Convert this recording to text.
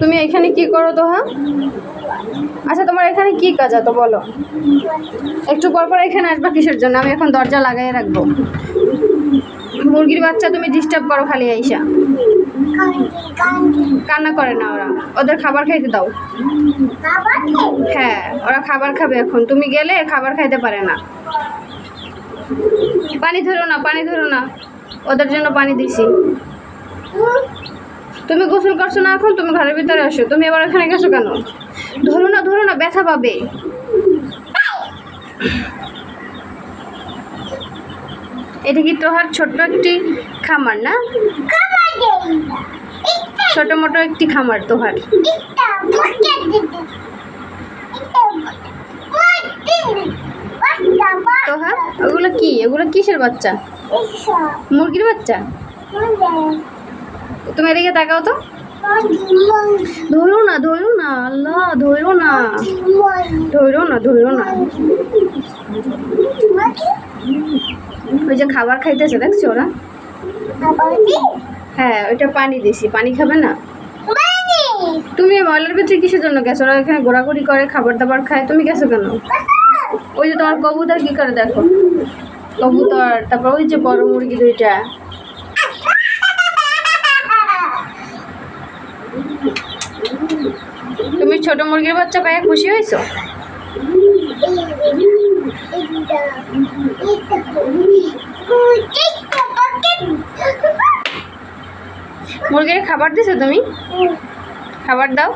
তুমি এখানে কি করো তো হ্যাঁ আচ্ছা তোমার এখানে কি কাজ তো বলো? একটু পর পর এখানে আসবা কিসের জন্য? আমি এখন দরজা লাগাই রাখব। মুরগির বাচ্চা তুমি ডিস্টার্ব করো খালি আইসা। কান্না করে না ওরা। ওদের খাবার খাইতে দাও। হ্যাঁ ওরা খাবার খাবে এখন। তুমি গেলে খাবার খাইতে পারে না। পানি ধরো না, পানি ধরো না। ওদের জন্য পানি দিছি। তুমি গোসল করছ না এখন? তুমি ঘরের ভিতরে আসো। তুমি এবার এখানে গেছো কেন? ধরো না ধরো না, ব্যথা পাবে। এটা কি তোহার ছোট্ট একটি খামার না? ছোট মোটো একটি খামার তোহার। তোহার, ওগুলো কি? ওগুলো কিসের বাচ্চা? মুরগির বাচ্চা? তুমি এদিকে তাকাও তো। ধরো না ধরো না, আল্লাহ, ধরো না। ধরো না ধরো না। ওই যে খাবার খাইতেছে, দেখছ ওরা? হ্যাঁ ওইটা পানি দিছি। পানি খাবে না? তুমি ময়লার ভিতরে কিসের জন্য গেছো? ওরা এখানে ঘোরাঘুরি করে, খাবার দাবার খায়। তুমি গেছো কেন? ওই যে তোমার কবুতর কি করে দেখো? কবুতর, তারপর ওই যে বড় মুরগি দুইটা। তুমি ছোট মুরগির বাচ্চা পায়ে খুশি হয়েছো? মুরগির খাবার দিছো তুমি? খাবার দাও।